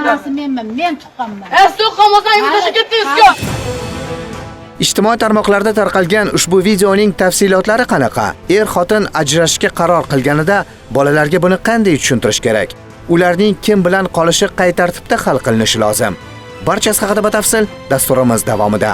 onasi menman men tuqqanman. Ijtimoiy tarmoqlarda tarqalgan ushbu videoning tafsilotlari qanaqa? Er xotin ajrashishga qaror qilganida bolalarga buni qanday tushuntirish kerak? Ularning kim bilan qolishi qay tartibda hal qilinishi lozim? Barchasi haqida batafsil dasturimiz davomida.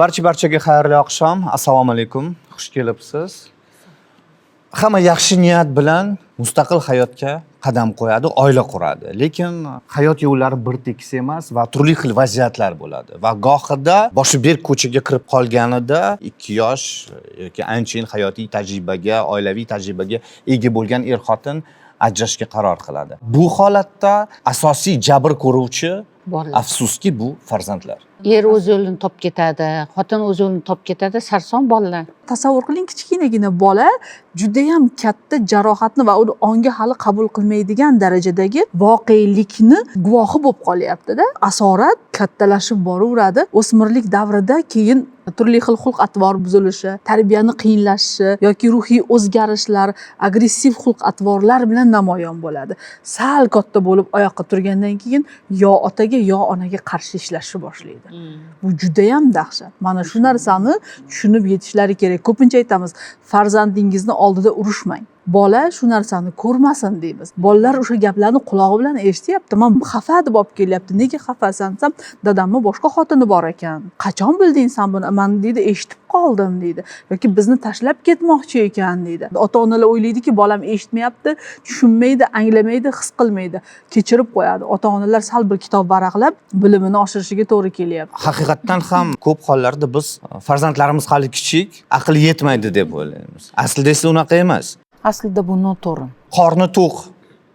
Barcha barchaga xayrli oqshom. Assalomu alaykum. Xush kelibsiz. Hamma yaxshi niyat bilan mustaqil hayotga qadam qo'yadi, oila quradi. Lekin hayot yo'llari bir tekis emas va turli xil vaziyatlar bo'ladi. Va gohida boshi berk ko'chaga kirib qolganida 2 yosh yoki anchayin hayotiy tajribaga, oilaviy tajribaga ega bo'lgan er xotin ajrashishga qaror qiladi. Bu holatda asosiy jabr ko'ruvchi afsuski bu farzandlar. Er o'z yo'lini topib ketadi xotin o'z yo'lini topib ketadi sarson bolalar. Tasavvur qiling kichkinagina bola judayam katta jarohatni va uni ongi hali qabul qilmaydigan darajadagi voqelikni guvohi bo'lib qolyaptida. Asorat kattalashib boraveradi. O'smirlik davrida keyin turli xil xulq atvor buzilishi tarbiyani qiyinlashishi yoki ruhiy o'zgarishlar agressiv xulq atvorlar bilan namoyon bo'ladi. Sal katta bo'lib oyoqqa turgandan keyin yo otaga yo onaga qarshi ishlashni boshlaydi. Bu judayam dahshat. Mana shu narsani tushunib yetishlari kerak. Ko'pincha aytamiz farzandingizni oldida urushmang bola shu narsani ko'rmasin deymiz. Bolalar o'sha gaplarni qulog'i bilan eshityapti. Man xafa deb olib kelyapti. Nega xafasan desam dadamni boshqa xotini bor ekan. Qachon bilding san buni? Man deydi eshitib qoldim deydi. Yoki bizni tashlab ketmoqchi ekan deydi. Ota onalar o'ylaydiki bolam eshitmayapti tushunmaydi anglamaydi his qilmaydi. Kechirib qo'yadi. Ota onalar sal bir kitob varaqlab bilimini oshirishiga to'g'ri kelyapti. Haqiqatdan ham ko'p hollarda biz farzandlarimiz hali kichik aqli yetmaydi deb o'ylaymiz. Aslida esa unaqa emas. Aslida bu noto'g'ri qorni to'q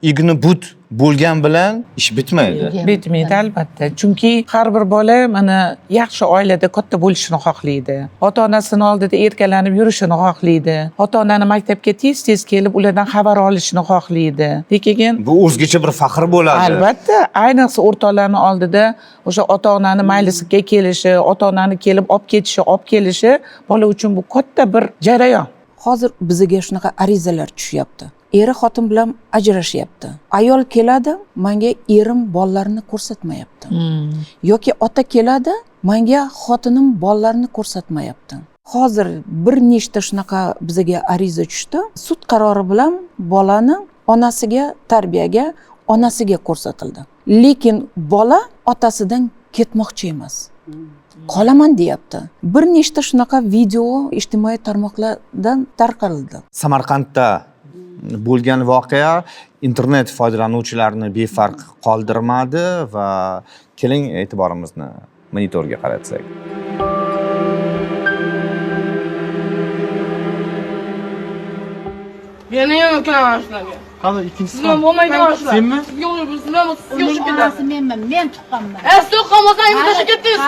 igni but bo'lgan bilan ish bitmaydi. Bitmaydi albatta. Chunki har bir bola mana yaxshi oilada katta bo'lishini xohlaydi. Ota onasini oldida erkalanib yurishini xohlaydi. Ota onani maktabga tez tez kelib ulardan xabar olishini xohlaydi. Lekin bu o'zgacha bir faxr bo'ladi. Albatta ayniqsa o'rtoqlarni oldida o'sha ota onani maylisiga kelishi ota onani kelib olib ketishi olib kelishi bola uchun bu katta bir jarayon hozir bizaga shunaqa arizalar tushyapti. Eri xotin bilan ajrashyapti. Ayol keladi manga erim bolalarini ko'rsatmayapti. Yoki ota keladi manga xotinim bolalarini ko'rsatmayapti. Hozir bir nechta shunaqa bizaga ariza tushdi. Sud qarori bilan bolani onasiga tarbiyaga onasiga ko'rsatildi. Lekin bola otasidan ketmoqchi emas qolaman deyapti. Bir nechta shunaqa video ijtimoiy tarmoqlardan tarqaldi. Samarqandda bo'lgan voqea internet foydalanuvchilarini befarq qoldirmadi va keling e'tiborimizni monitorga qaratsak. Nima qilaman shularga? Qani ikkinchisi Siz bo'lmaydi mana shular. Senmi? Yo'q, yo'q, siz bo'lsa sizga o'xshab ketadi. onasi menman men tuqqanman E so'qqan bo'lsang uyga tashlab ketdingiz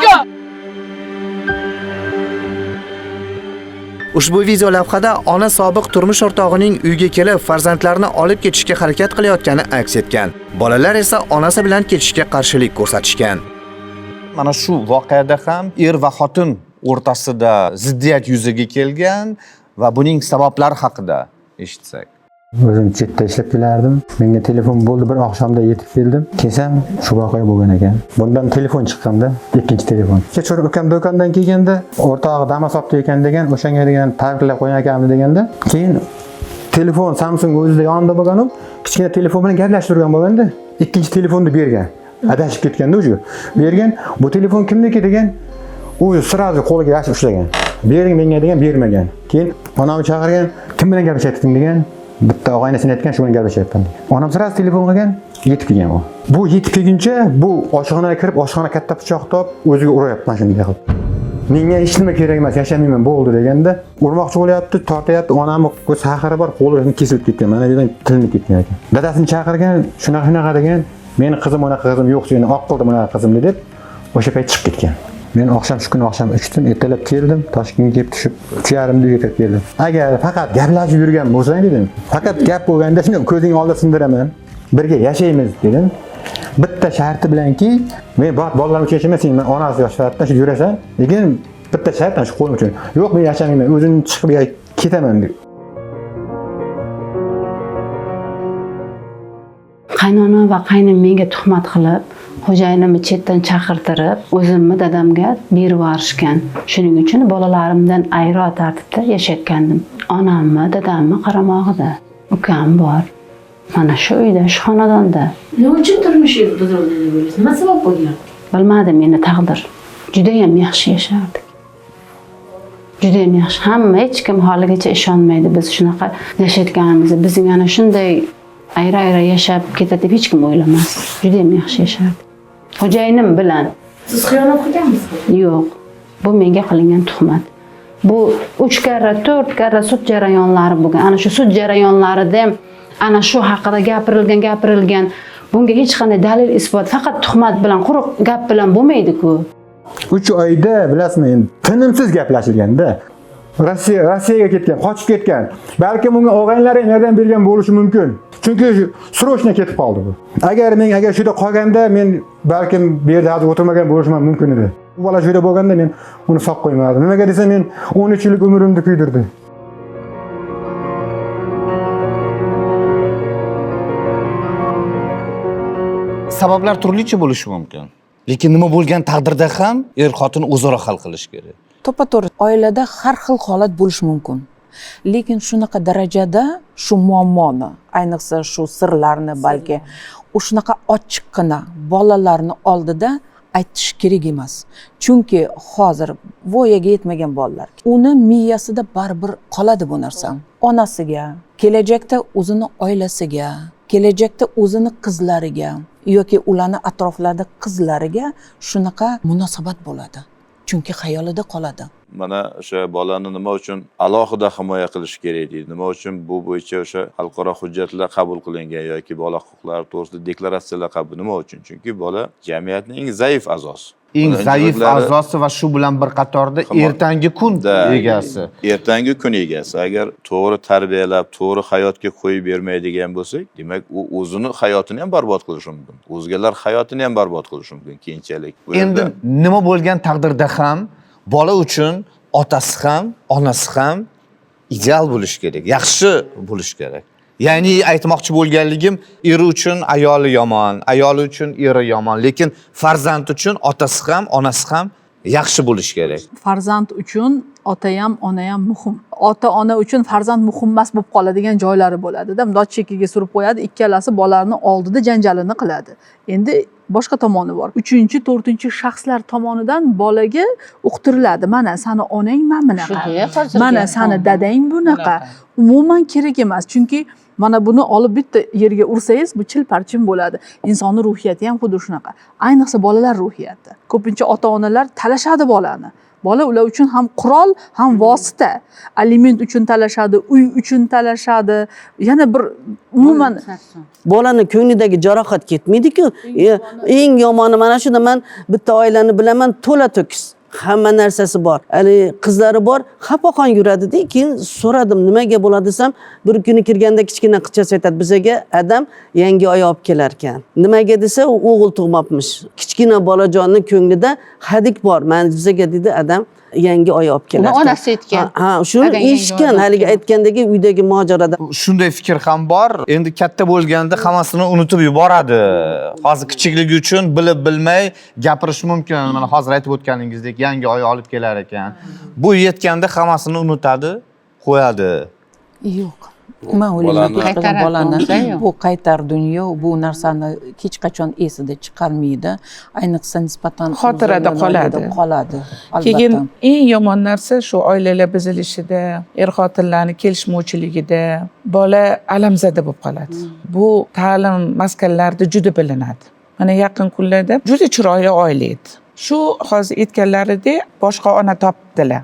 ushbu video lavhada ona sobiq turmush o'rtog'ining uyga kelib farzandlarini olib ketishga harakat qilayotgani aks etgan. Bolalar esa onasi bilan ketishga qarshilik ko'rsatishgan. Mana shu voqeada ham er va xotin o'rtasida ziddiyat yuzaga kelgan va buning sabablari haqida eshitsak. o'zim chetda ishlab kelardim menga telefon bo'ldi bir oqshomda yetib keldim kelsam shu voqea bo'lgan ekan bundan telefon chiqqanda ikkinchi telefon kechqurun ukam do'kondan kelganda o'rtog'i dama sopdi ekan degan o'shanga degan tabriklab qo'ygan ekanmiz deganda keyin telefon samsung o'zida yonida bo'lganu kichkina telefon bilan gaplashib turgan bo'lganda ikkinchi telefonni bergan adashib ketganda уже bergan bu telefon kimniki degan u сразу qo'liga yashib ushlagan bering menga degan bermagan keyin onamni chaqirgan kim bilan gaplashyapting degan bitta og'aynasini aytgan shu bilan gaplashyapman onam sразу telefon qilgan yetib kelgan u. Bu yetib kelguncha bu oshxonaga kirib oshxona katta pichoq topib o'ziga urayapti mana shunday qilib menga hech nima kerak emas yashamayman bo'ldi deganda urmoqchi bo'lyapti tortyapti. Onamni sahari bor qo'li kesilib ketgan mana bu yerdan tilinib ketgan ekan. Dadasini chaqirgan shunaqa shunaqa degan meni qizim unaqa qizim yo'q seni oq qildim unaqa qizimni deb o'sha payt chiqib ketgan. Men oqshom shu kuni oqshom ichdim ertalab keldim toshkentga kelib tushib uch yarimda uyga kirib keldim. Agar faqat gaplashib yurgan bo'lsang dedim faqat gap bo'lganda seni ko'zing oldida sindiraman birga yashaymiz dedim. Bitta sharti bilanki men bor bolalar uchun yashayman sen man onasi sifatida shu yurasan lekin bitta shart ana shu qo'lim uchun. Yo'q men yashamayman o'zim chiqib ketaman deb. Qaynona va qaynim menga tuhmat qilib xo'jayinimni chetdan chaqirtirib o'zimni dadamga berib yuborishgan. Shuning uchun bolalarimdan ayro tartibda yashayotgandim. Onammi dadammi qaramog'ida. Ukam bor. Mana shu uyda shu xonadonda. Nima uchun turmushingiz buzildi deb o'ylaysiz nima sabab bo'lgan? Bilmadim meni taqdir. Judayam yaxshi yashardik. Judayam yaxshi. Hamma hech kim haligacha ishonmaydi. Biz shunaqa yashayotganimizni bizning ana shunday ayra ayra yashab ketadi deb hech kim o'ylamas. Judayam yaxshi yashardik xo'jayinim bilan. Siz xiyonat qilganmisiz yo'q. Bu menga qilingan tuhmat. Bu uch karra to'rt karra sud jarayonlari bo'lgan ana shu sud jarayonlarida ham ana shu haqida gapirilgan gapirilgan. Bunga hech qanday dalil isbot faqat tuhmat bilan quruq gap bilan bo'lmaydiku. Uch oyda bilasizmi endi tinimsiz gaplashilganda rossiya rossiyaga ketgan qochib ketgan balkim unga og'aynilari ham yordam bergan bo'lishi mumkin chunki срочно ketib qoldi bu agar men agar shu yerda qolganda men balkim bu yerda hozir o'tirmagan bo'lishim ham mumkin edi u bola shu yerda bo'lganda men uni sog' qo'ymadim nimaga desa men o'n uch yillik umrimni kuydirdi sabablar turlicha bo'lishi mumkin lekin nima bo'lgan taqdirda ham er xotin o'zaro hal qilish kerak To'ppa to'g'ri oilada har xil holat bo'lishi mumkin. Lekin shunaqa darajada shu muammoni ayniqsa shu sirlarni balki shunaqa ochiqqina bolalarni oldida aytish kerak emas. Chunki hozir voyaga yetmagan bolalar uni miyasida baribir qoladi bu narsa. Onasiga kelajakda o'zini oilasiga kelajakda o'zini qizlariga yoki ularni atroflarida qizlariga shunaqa munosabat bo'ladi chunki xayolida qoladi. Mana o'sha bolani nima uchun alohida himoya qilish kerak deydi. Nima uchun bu bo'yicha o'sha xalqaro hujjatlar qabul qilingan yoki bola huquqlari to'g'risida deklaratsiyalar qabul nima uchun? Chunki bola jamiyatning eng zaif a'zosi. Eng zaif a'zosi va shu bilan bir qatorda ertangi kun egasi. ertangi kun egasi. Agar to'g'ri tarbiyalab to'g'ri hayotga qo'yib bermaydigan bo'lsak demak u o'zini hayotini ham barbod qilishi mumkin. O'zgalar hayotini ham barbod qilishi mumkin keyinchalik endi nima bo'lgan taqdirda ham bola uchun otasi ham onasi ham ideal bo'lishi kerak yaxshi bo'lishi kerak ya'ni aytmoqchi bo'lganligim eri uchun ayoli yomon ayoli uchun eri yomon. Lekin farzand uchun otasi ham onasi ham yaxshi bo'lishi kerak. Farzand uchun ota ham ona ham muhim. Ota ona uchun farzand muhim emas bo'lib qoladigan joylari bo'ladida mundoq chekkaga surib qo'yadi ikkalasi bolalarni oldida janjalini qiladi. Endi boshqa tomoni bor. Uchinchi to'rtinchi shaxslar tomonidan bolaga uqtiriladi. Mana sani onang mana. Bunaqa mana sani dadang bunaqa. Umuman kerak emas. Chunki mana buni olib bitta yerga ursangiz bu chil parchin bo'ladi. İnsonni ruhiyati ham xuddi shunaqa. Ayniqsa bolalar ruhiyati. Ko'pincha ota onalar talashadi bolani. Bola ular uchun ham qurol ham vosita. Aliment uchun talashadi uy uchun talashadi. Yana bir umuman bolani ko'nglidagi jarohat ketmaydiku. Eng yomoni mana shunda man bitta oilani bilaman to'la to'kis hamma narsasi bor. Haligi qizlari bor. Xafaqon yuradida keyin so'radim nimaga bo'ladi desam bir kuni kirganda kichkina qizchasi aytadi bizaga adam yangi oy olib kelar ekan nimaga desa o'g'il tug'mabmish kichkina bolajonni ko'nglida hadik bor. Mana bizaga dedi adam yangi oy olib ekan. onasi aytgan. ha oy eshitgan haligi keladi. aytgandagi uydagi mojaroda shunday fikr ham bor endi katta bo'lganda hammasini unutib yuboradi hozir kichikligi uchun bilib bilmay gapirishi mumkin mana hozir aytib o'tganingizdek yangi oy olib kelar ekan bu yetganda hammasini unutadi qo'yadi yo'q man Bolani- bu qaytar dunyo bu narsani hech qachon esida chiqarmaydi. Ayniqsa nisbatan Xotirada qoladi. qoladi keyin eng yomon narsa shu oilalar buzilishida er xotinlarni kelishmovchiligida bola alamzada bo'lib qoladi. Bu ta'lim maskanlarida juda bilinadi. Mana yaqin kunlarda juda chiroyli oila edi. Shu hozir aytganlaridek boshqa ona topdilar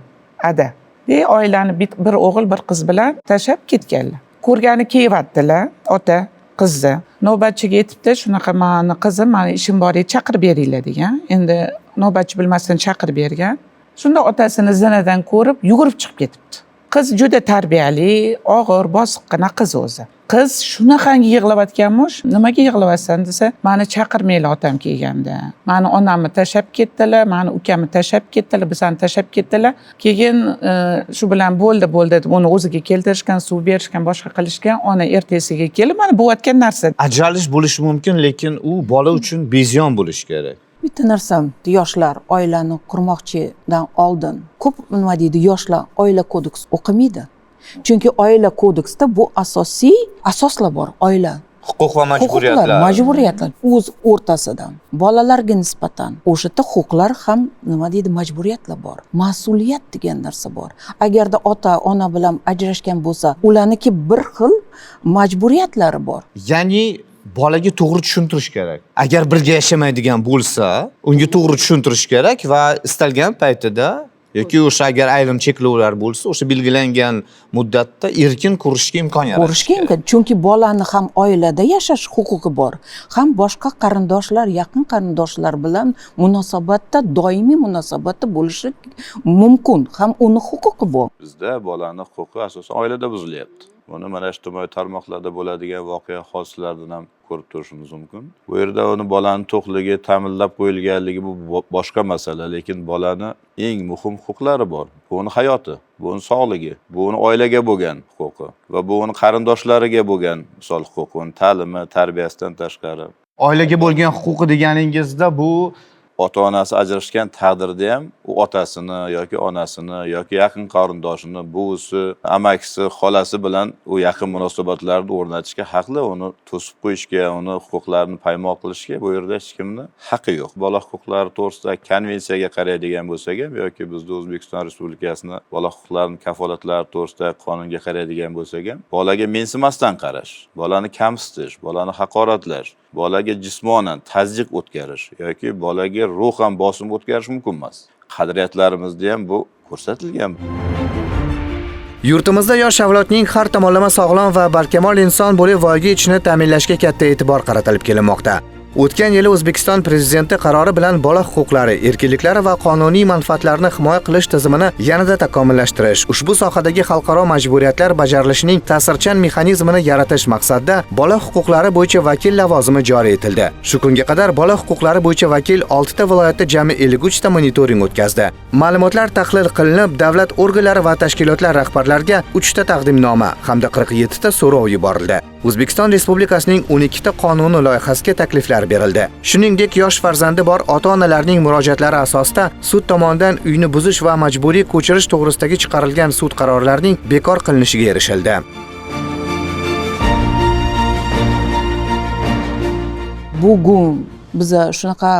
ada oilani bir o'g'il bir qiz bilan tashlab ketganlar. Ko'rgani kelyaptilar ota qizni navbatchiga aytibdi shunaqa mani qizim mani ishim bor edi chaqirib beringlar degan. Endi navbatchi bilmasdan chaqirib bergan. Shunda otasini zinadan ko'rib yugurib chiqib ketibdi. Qiz juda tarbiyali og'ir bosiqqina qiz o'zi. Qiz shunaqangi yig'layotganmish? Nimaga yig'layapsan desa mani chaqirmaylar otam kelganda. Mani onamni tashlab ketdilar mani ukamni tashlab ketdilar bizani tashlab ketdilar. Keyin e, shu bilan bo'ldi bo'ldi deb uni o'ziga keltirishgan suv berishgan boshqa qilishgan ona ertasiga kelib mana bo'layotgan narsa. Ajralish bo'lishi mumkin lekin u bola uchun beziyon bo'lishi kerak. Bitta narsam yoshlar oilani qurmoqchidan oldin. Ko'p nima deydi yoshlar oila kodeks o'qimaydi chunki oila kodeksida bu asosiy asoslar bor oila. Huquq va majburiyatlar. majburiyatlar. O'z o'rtasidan. Bolalarga nisbatan. O'sha yerda huquqlar ham nima deydi majburiyatlar bor. Mas'uliyat degan narsa bor. Agarda ota ona bilan ajrashgan bo'lsa ularniki bir xil majburiyatlari bor. Ya'ni bolaga to'g'ri tushuntirish kerak. Agar birga yashamaydigan bo'lsa unga to'g'ri tushuntirish kerak va istalgan paytida yoki o'sha agar ayrim cheklovlar bo'lsa o'sha belgilangan muddatda erkin ko'rishga imkon yaratish ko'rishga imkon chunki bolani ham oilada yashash huquqi bor. Ham boshqa qarindoshlar yaqin qarindoshlar bilan munosabatda doimiy munosabatda bo'lishi mumkin. Ham uni huquqi bor. Bizda bolani huquqi asosan oilada buzilyapti. Buni mana ijtimoiy tarmoqlarda bo'ladigan voqea hodisalardan ham ko'rib turishimiz mumkin. Bu yerda uni bolani to'qligi ta'minlab qo'yilganligi bu boshqa masala lekin bolani eng muhim huquqlari bor. Bu uni hayoti bu uni sog'ligi bu uni oilaga bo'lgan huquqi va bu uni qarindoshlariga bo'lgan misol huquqi uni ta'limi tarbiyasidan tashqari. Oilaga bo'lgan huquqi deganingizda bu ota onasi ajrashgan taqdirda ham u otasini yoki onasini yoki yaqin qarindoshini buvisi amakisi xolasi bilan u yaqin munosabatlarni o'rnatishga haqli uni to'sib qo'yishga uni huquqlarini paymo qilishga bu yerda hech kimni haqqi yo'q. Bola huquqlari to'g'risida konvensiyaga qaraydigan bo'lsak ham yoki bizda o'zbekiston respublikasini bola huquqlarini kafolatlari to'g'risida qonunga qaraydigan bo'lsak ham bolaga mensimasdan qarash bolani kamsitish bolani haqoratlash bolaga jismonan tazyiq o'tkazish yoki bolaga ruhan bosim o'tkazish mumkin emas qadriyatlarimizda ham bu ko'rsatilgan Yurtimizda yosh avlodning har tomonlama sog'lom va barkamol inson bo'lib voyaga yetishini ta'minlashga katta e'tibor qaratilib kelinmoqda. O'tgan yili O'zbekiston prezidenti qarori bilan bola huquqlari, erkinliklari va qonuniy manfaatlarini himoya qilish tizimini yanada takomillashtirish, ushbu sohadagi xalqaro majburiyatlar bajarilishining ta'sirchan mexanizmini yaratish maqsadida bola huquqlari bo'yicha vakil lavozimi joriy etildi. Shu kunga qadar bola huquqlari bo'yicha vakil 6 ta viloyatda jami 53 ta monitoring o'tkazdi. Ma'lumotlar tahlil qilinib, davlat organlari va tashkilotlar rahbarlariga 3 ta taqdimnoma hamda 47 ta so'rov yuborildi. O'zbekiston Respublikasining 12 ta qonuni loyihasiga takliflar berildi. Shuningdek, yosh farzandi bor ota-onalarning murojaatlari asosida sud tomonidan uyni buzish va majburiy ko'chirish to'g'risidagi chiqarilgan sud qarorlarining bekor qilinishiga erishildi. bugun biza shunaqa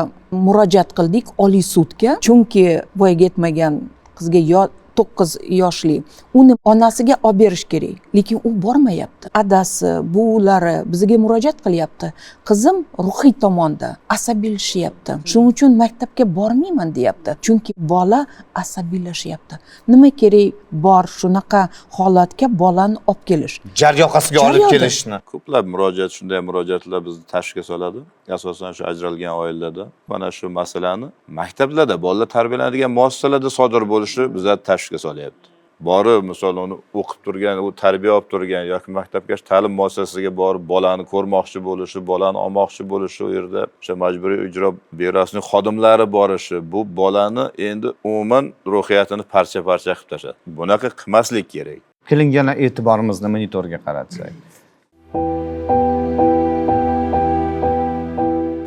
murojaat qildik oliy sudga chunki voyaga yetmagan qizga yo to'qqiz yoshli. Uni onasiga olib berish kerak. Lekin u bormayapti. Adasi buvilari bizga murojaat qilyapti. Qizim ruhiy tomonda asabiylashyapti shuning uchun maktabga bormayman deyapti. Chunki bola asabiylashyapti nima kerak bor shunaqa holatga bolani olib kelish? Jar yoqasiga olib kelishni. ko'plab murojaat shunday murojaatlar bizni tashvishga soladi. Asosan shu ajralgan oilalarda. Mana shu masalani maktablarda bolalar tarbiyalanadigan muassasalarda sodir bo'lishi bizlarni tashvishga solyapti. Borib misol uni o'qib turgan u tarbiya olib turgan yoki maktabga ta'lim muassasasiga borib bolani ko'rmoqchi bo'lishi bolani olmoqchi bo'lishi u yerda o'sha majburiy ijro byurosini xodimlari borishi bu bolani endi umuman ruhiyatini parcha parcha qilib tashladi. Bunaqa qilmaslik kerak. Keling yana e'tiborimizni monitorga qaratsak.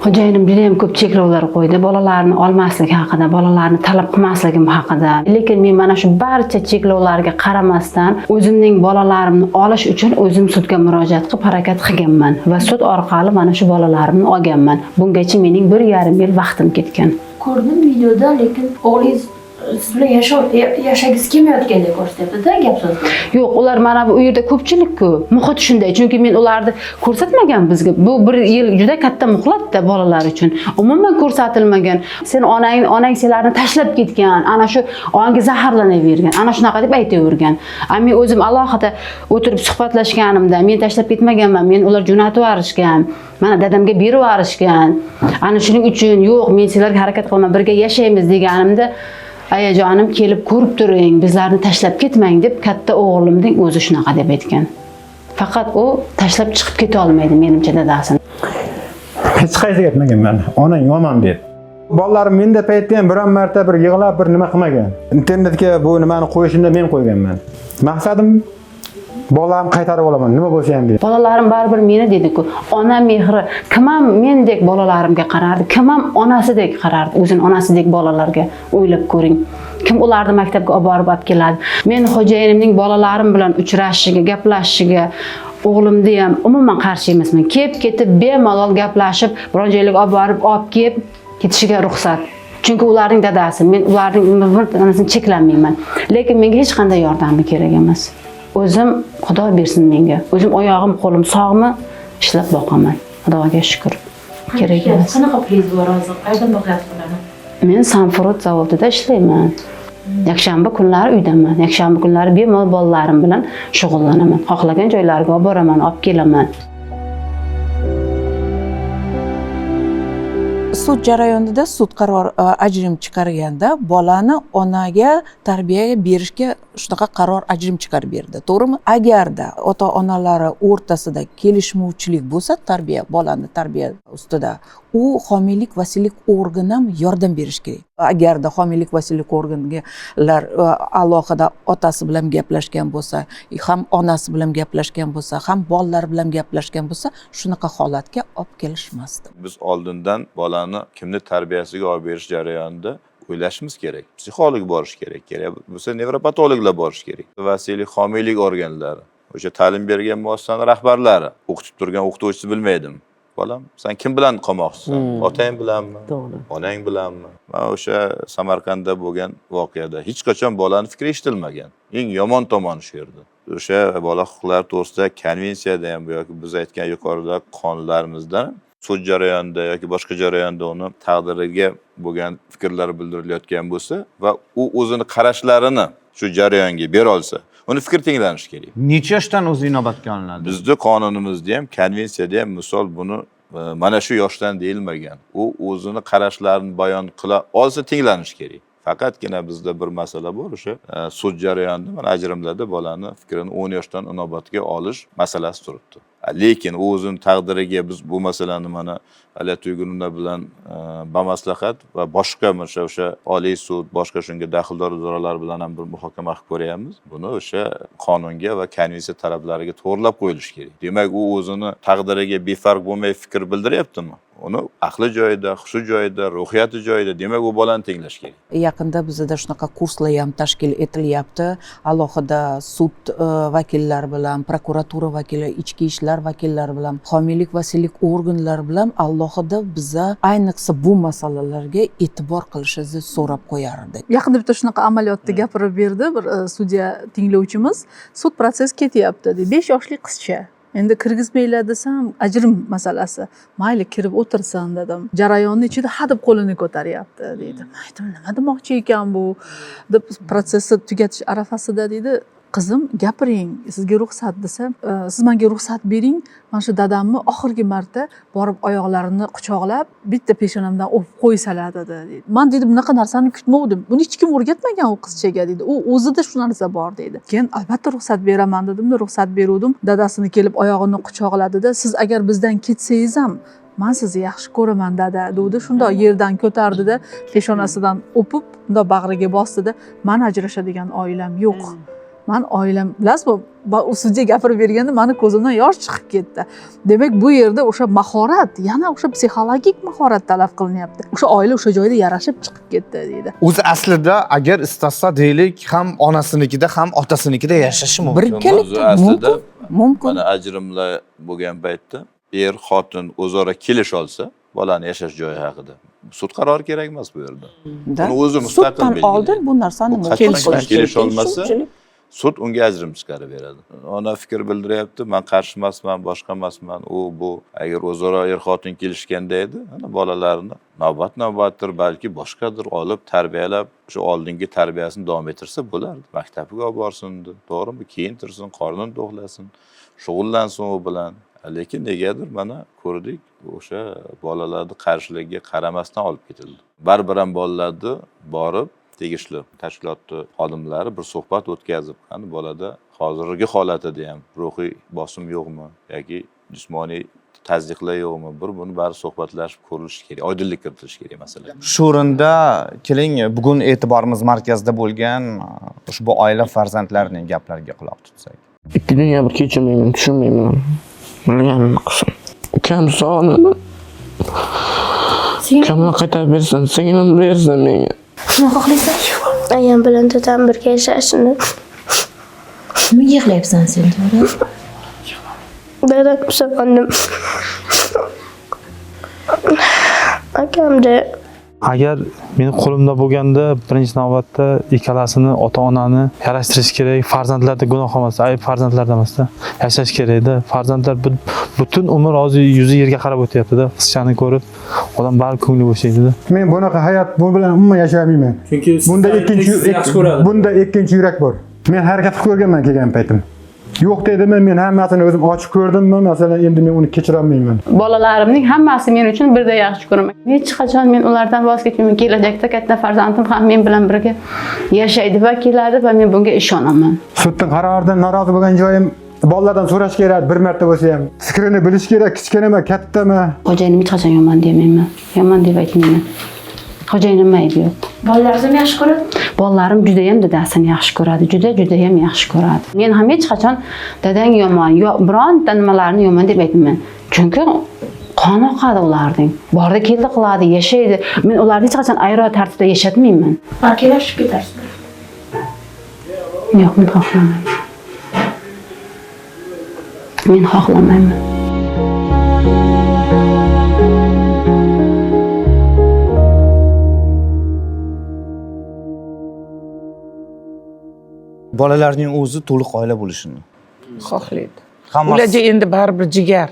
Xo'jayinim judayam ko'p cheklovlar qo'ydi. Bolalarni olmaslik haqida bolalarni talab qilmasligim haqida. Lekin men mana shu barcha cheklovlarga qaramasdan o'zimning bolalarimni olish uchun o'zim sudga murojaat qilib harakat qilganman va sud orqali mana shu bolalarimni olganman. Bungacha mening bir yarim yil vaqtim ketgan. Ko'rdim videoda lekin o'g'lingiz sizni yashagisi kelmayotgandek ko'rsatyaptida gap so'zda yo'q ular mana bu yerda ko'pchilikku muhit shunday chunki men ularni ko'rsatmagan bizga bu bir yil juda katta muhlatda bolalar uchun. Umuman ko'rsatilmagan. Sen onang onang senlarni tashlab ketgan ana shu ongi zaharlanavergan ana shunaqa deb aytavergan. A men o'zim alohida o'tirib suhbatlashganimda men tashlab ketmaganman men ular jo'natib yuborishgan mana dadamga berib yuborishgan. Ana shuning uchun yo'q men sizlarga harakat qilaman birga yashaymiz deganimda ayajonim kelib ko'rib turing bizlarni tashlab ketmang deb katta o'g'limning o'zi shunaqa deb aytgan. Faqat u tashlab chiqib keta olmaydi menimcha dadasini hech qaysi aytmagan mani onang yomon deb bolalarim menda paytda ham biron marta bir yig'lab bir nima qilmagan. Internetga bu nimani qo'yishimda men qo'yganman. Maqsadim bolalarimni qaytarib olaman nima bo'lsa ham deydi. Bolalarim baribir meni dediku ona mehri kim ham mendek bolalarimga qarardi kim ham onasidek qarardi o'zini onasidek bolalarga o'ylab ko'ring. Kim ularni maktabga olib borib olib keladi. Men xo'jayinimning bolalarim bilan uchrashishiga gaplashishiga o'g'limni ham umuman qarshi emasman. Kelib ketib bemalol gaplashib biron joylarga olib borib olib kelib ketishiga ruxsat. Chunki ularning dadasi men ularning bir narsani cheklanmayman. Lekin menga hech qanday yordami kerak emas. O'zim xudo bersin menga. O'zim oyog'im qo'lim sog'mi ishlab boqaman. Xudoga shukur kerak emas. qanaqa pulingiz bor hozir? Qayerdan boqyapsiz ularni men sanfurot zavodida ishlayman. Yakshanba kunlari uydaman. Yakshanba kunlari bemalol bolalarim bilan shug'ullanaman. Xohlagan joylariga olib boraman olib kelaman sud jarayonida sud qaror e, ajrim chiqarganda bolani onaga tarbiyaga berishga shunaqa qaror ajrim chiqarib berdi. To'g'rimi? Agarda ota onalari o'rtasida kelishmovchilik bo'lsa tarbiya bolani tarbiya ustida u homiylik vasiylik organi ham yordam berishi kerak. Agarda homiylik vasiylik organlar e, alohida otasi bilan gaplashgan bo'lsa ham onasi bilan gaplashgan bo'lsa ham bolalari bilan gaplashgan bo'lsa shunaqa holatga olib kelishmasdi biz oldindan bolani kimni tarbiyasiga olib berish jarayonida o'ylashimiz kerak. Psixolog borish kerak kerak. Bo'lsa nevropatologlar borish kerak. Vasiylik homiylik organlari o'sha ta'lim bergan muassasani rahbarlari o'qitib turgan o'qituvchisi bilmaydimi bolam. San kim bilan qolmoqchisan otang bilanmi? To'g'ri onang bilanmi? Man o'sha samarqandda bo'lgan voqeada hech qachon bolani fikri eshitilmagan. Eng yomon tomoni shu yerda. O'sha bola huquqlari to'g'risida konvensiyada ham yoki biz aytgan yuqorida qonunlarimizda sud jarayonida yoki boshqa jarayonda uni taqdiriga bo'lgan fikrlar bildirilayotgan bo'lsa va u o'zini qarashlarini shu jarayonga bera olsa uni fikr tinglanishi kerak. Necha yoshdan o'zi inobatga olinadi? Bizni qonunimizda ham konvensiyada ham misol buni e, mana shu yoshdan deyilmagan. U o'zini qarashlarini bayon qila olsa tinglanishi kerak. Faqatgina bizda bir masala bor o'sha e, sud jarayonida mana ajrimlarda bolani fikrini o'n yoshdan inobatga olish masalasi turibdi. Lekin u o'zini taqdiriga biz bu masalani mana aliya tuyg'unova bilan e, bamaslahat va boshqa o'sha o'sha oliy sud boshqa shunga daxldor idoralar bilan ham bir muhokama qilib ko'ryapmiz. Buni o'sha qonunga va konvensiya talablariga to'g'irlab qo'yilishi kerak. Demak u o'zini taqdiriga befarq bo'lmay fikr bildiryaptimi? Uni aqli joyida hushi joyida ruhiyati joyida demak u bolani tenglash kerak. Yaqinda bizada shunaqa kurslar ham tashkil etilyapti. Alohida sud e, vakillari bilan prokuratura vakili ichki ishlar vakillari bilan homiylik vasiylik organlari bilan alohida biza ayniqsa bu masalalarga e'tibor qilishingizni so'rab qo'yardik. Yaqinda bitta shunaqa amaliyotda gapirib berdi bir e, sudya tinglovchimiz. Sud protsess ketyapti dedi. Besh yoshli qizcha. Endi kirgizmanglar desam ajrim masalasi. Mayli kirib o'tirsin dedim. Jarayonni ichida hadeb qo'lini ko'taryapti deydi man aytdim nima demoqchi ekan bu? Deb protsessni tugatish arafasida deydi qizim gapiring sizga ruxsat desam e, siz menga ruxsat bering. Mana shu dadamni oxirgi marta borib oyoqlarini quchoqlab bitta peshonamdan o'pib qo'ysalar dedi. Deydi man deydi bunaqa narsani kutmovdim buni hech kim o'rgatmagan u qizchaga deydi u o'zida shu narsa bor deydi keyin albatta ruxsat beraman dedimda ruxsat beruvdim. Dadasini kelib oyog'ini quchoqladida siz agar bizdan ketsangiz ham man sizni yaxshi ko'raman dada degdi shundoq yerdan ko'tardida peshonasidan o'pib bundoq bag'riga bosdida man ajrashadigan oilam yo'q. Hmm. Man oilam bilasizmi u sudya gapirib berganda mani ko'zimdan yosh chiqib ketdi. Demak bu yerda o'sha mahorat yana o'sha psixologik mahorat talab qilinyapti. O'sha oila o'sha joyda yarashib chiqib ketdi deydi. O'zi aslida agar istasa deylik ham onasinikida ham otasinikida yashashi mumkin. Birgalikda aslida mumkin mumkin. mana ajrimlar bo'lgan paytda er xotin o'zaro kelisha olsa bolani yashash joyi haqida sud qarori kerak emas bu yerda. Da. uni o'zi mustaqil suddan belgilaydi. oldin bu narsani Bu sud unga ajrim chiqarib beradi ona fikr bildiryapti man qarshi emasman boshqa emasman u bu agar o'zaro er xotin kelishganda edi ana bolalarini navbat navbatdir balki boshqadir olib tarbiyalab shu oldingi tarbiyasini davom ettirsa bo'lardi. Maktabiga olib borsin to'g'rimi? Kiyintirsin qornini to'qlasin shug'ullansin u bilan. Lekin negadir mana ko'rdik o'sha bolalarni qarshiligiga qaramasdan olib ketildi. Baribir ham bolalarni borib tegishli tashkilotni xodimlari bir suhbat o'tkazib qani bolada hozirgi holatida ham ruhiy bosim yo'qmi yoki jismoniy tazyiqlar yo'qmi? Bir buni bari suhbatlashib ko'rilishi kerak oydinlik kiritilishi kerak masalaga shu o'rinda keling bugun e'tiborimiz markazida bo'lgan uh, ushbu oila farzandlarining gaplariga quloq tutsak. İkki dunyo bir kechirmayman tushunmayman. Bilganimni qilsin. Ukam sog'inadi ukamni qaytarib bersin singlim bersin menga Shuni xohlaysan? ayam bilan dadam birga yashashini. Nimaga yig'layapsan sen to'g'ri? dadam so'kindim akamda agar meni qo'limda bo'lganda birinchi navbatda ikkalasini ota onani yarashtirish kerak. Farzandlarda gunoh emas ayb farzandlarda emasda. Yashash kerakda. Farzandlar bu- butun umr hozir yuzi yerga qarab o'tyaptida qizchani ko'rib odam bari ko'ngli bo'shaydida men bunaqa hayot bu bilan umuman yashay olmayman chunki bunda ikkinchi bunda ikkinchi yurak bor. Men harakat qilib ko'rganman kelgan paytim. Yo'q deydimi men hammasini o'zim ochib ko'rdimmi? Masalan endi men uni kechirolmayman. Bolalarimning hammasi men uchun birdek yaxshi ko'raman. Hech qachon men ulardan voz kechmayman kelajakda katta farzandim ham men bilan birga yashaydi va keladi va men bunga ishonaman. Sudning qaroridan norozi bo'lgan joyim bolalardan so'rash kerak bir marta bo'lsa ham fikrini bilish kerak kichkinami kattami xo'jayinim hech qachon yomon demayman yomon deb aytmayman xo'jayinim aybi yo'q Bolalaringizni yaxshi ko'radi? bolalarim judayam dadasini yaxshi ko'radi juda judayam yaxshi ko'radi men ham hech qachon dadang yomon yo bironta nimalarini yomon deb aytmayman chunki qon oqadi ularning bordi keldi qiladi yashaydi men ularni hech qachon ayro tartibda yashatmayman Barkalashib ketarsizlar. yo'q men xohlamayman men xohlamayman bolalarning o'zi to'liq oila bo'lishini. Xohlaydi. Ularga endi baribir jigar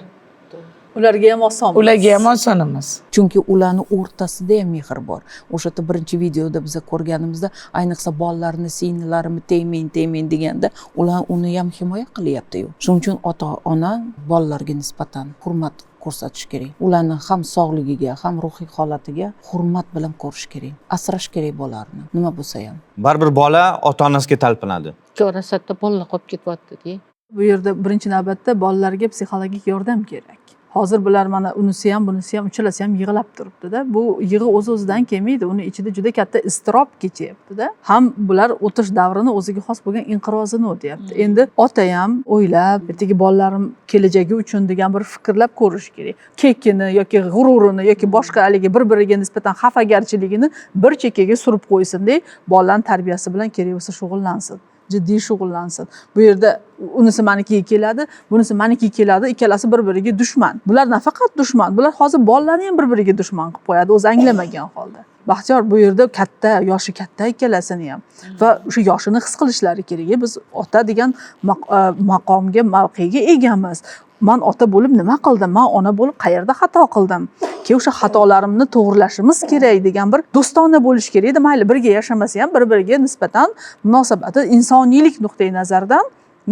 ularga ham oson ularga ham oson emas chunki ularni o'rtasida ham mehr bor. O'sha yerda birinchi videoda biza ko'rganimizda ayniqsa bolalarni singillarimi tegmang tegmang deganda ular uni ham himoya qilyaptiyu. Shuning uchun ota ona bolalarga nisbatan hurmat ko'rsatish kerak. Ularni ham sog'ligiga ham ruhiy holatiga hurmat bilan ko'rish kerak. Asrash kerak bolalarni. Nima bo'lsa ham. Baribir bola ota onasiga talpinadi. To'g'risida bolalar qolib ketyaptida bu yerda birinchi navbatda bolalarga psixologik yordam kerak hozir bular mana unisi ham bunisi ham uchalasi ham yig'lab turibdida bu yig'i o'z o'zidan kelmaydi uni ichida juda katta iztirob kechyaptida ham bular o'tish davrini o'ziga xos bo'lgan inqirozini o'tyapti. Endi ota ham o'ylab ertaga bolalarim kelajagi uchun degan bir fikrlab ko'rish kerak. Kekini yoki g'ururini yoki boshqa haligi bir biriga nisbatan xafagarchiligini bir chekkaga surib qo'ysinde bolalarni tarbiyasi bilan kerak bo'lsa shug'ullansin jiddiy shug'ullansin bu yerda unisi manikiga keladi bunisi manikiga keladi ikkalasi bir biriga dushman. Bular nafaqat dushman. Bular hozir bolalarni ham bir biriga dushman qilib qo'yadi o'zi anglamagan holda baxtiyor bu yerda katta yoshi katta ikkalasini ham. Va o'sha yoshini his qilishlari kerak biz ota degan e, maqomga mavqega egamiz. Man ota bo'lib nima qildim? Man ona bo'lib qayerda xato qildim? Keyin o'sha xatolarimni to'g'irlashimiz kerak degan bir do'stona bo'lish kerak edi. Mayli birga yashamasa ham bir biriga nisbatan munosabati insoniylik nuqtai nazaridan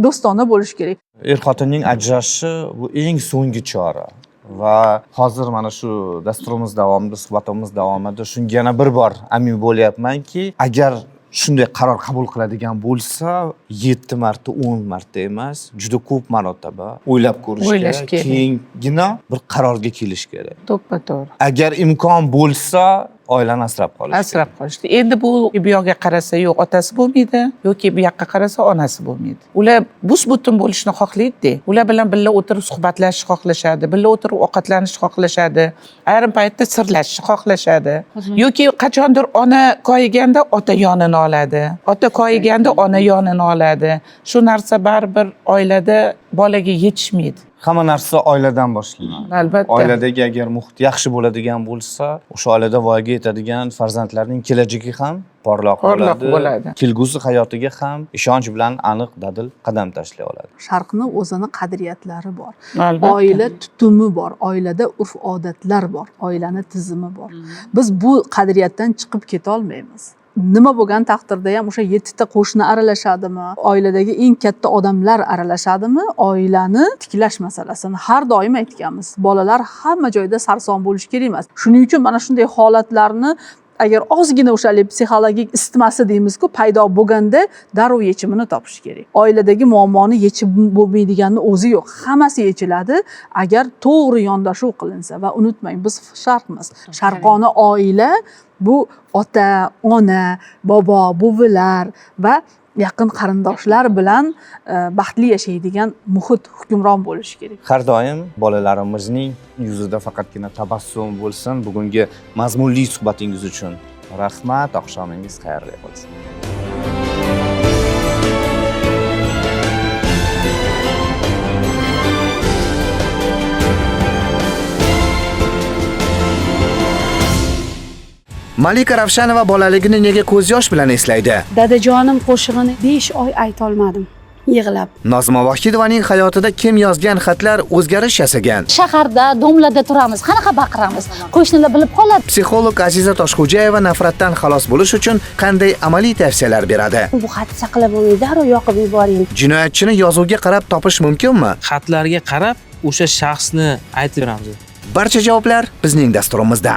do'stona bo'lishi kerak. Er xotinning ajrashishi bu eng so'nggi chora va hozir mana shu dasturimiz davomida suhbatimiz davomida shunga yana bir bor amin bo'lyapmanki agar shunday qaror qabul qiladigan bo'lsa yetti marta o'n marta emas juda ko'p marotaba o'ylab ko'rish kerak. keyingina bir qarorga kelish kerak. To'ppa to'g'ri. Agar imkon bo'lsa oilani asrab qolish asrab qolishdi. Endi bu bu yoqqa qarasa yo'q otasi bo'lmaydi yoki bu yoqqa qarasa onasi bo'lmaydi. Ular bus butun bo'lishni xohlaydida ular bilan birga o'tirib suhbatlashishni xohlashadi birga o'tirib ovqatlanishni xohlashadi ayrim paytda sirlashishni xohlashadi. Yoki qachondir ona koyiganda ota yonini oladi. Ota koyiganda ona yonini oladi. Shu narsa baribir oilada bolaga yetishmaydi hamma narsa oiladan boshlanadi. Albatta. Oiladagi agar muhit yaxshi bo'ladigan bo'lsa o'sha oilada voyaga yetadigan farzandlarning kelajagi ham porloq Porloq bo'ladi. bo'ladi. kelgusi hayotiga ham ishonch bilan aniq dadil qadam tashlay oladi. Sharqni o'zini qadriyatlari bor. Albatta. oila tutumi bor. Oilada urf odatlar bor. Oilani tizimi bor. Biz bu qadriyatdan chiqib ketolmaymiz nima bo'lgan taqdirda ham o'sha yettita qo'shni aralashadimi? Oiladagi eng katta odamlar aralashadimi? Oilani tiklash masalasini har doim aytganmiz. Bolalar hamma joyda sarson bo'lishi kerak emas. Shuning uchun mana shunday holatlarni agar ozgina o'shalik psixologik isitmasi deymizku paydo bo'lganda darrov yechimini topish kerak. Oiladagi muammoni yechib bo'lmaydiganni o'zi yo'q. Hammasi yechiladi agar to'g'ri yondashuv qilinsa va unutmang biz sharqmiz. Sharqona oila bu ota ona bobo buvilar va yaqin qarindoshlar bilan e, baxtli yashaydigan muhit hukmron bo'lishi kerak. Har doim bolalarimizning yuzida faqatgina tabassum bo'lsin. Bugungi mazmunli suhbatingiz uchun rahmat oqshomingiz xayrli bo'lsin. Malika ravshanova bolaligini nega ko'z yosh bilan eslaydi? Dadajonim qo'shig'ini besh oy aytolmadim. Yig'lab. Nozima vohidovaning hayotida kim yozgan xatlar o'zgarish yasagan? Shaharda domlada turamiz qanaqa baqiramiz? Qo'shnilar bilib qoladi. Psixolog aziza toshxo'jayeva nafratdan xalos bo'lish uchun qanday amaliy tavsiyalar beradi? Bu xatni saqlab bo'lmay darrov yoqib yuboring. Jinoyatchini yozuvga qarab topish mumkinmi? Xatlarga qarab o'sha shaxsni aytib beramiz. Barcha javoblar bizning dasturimizda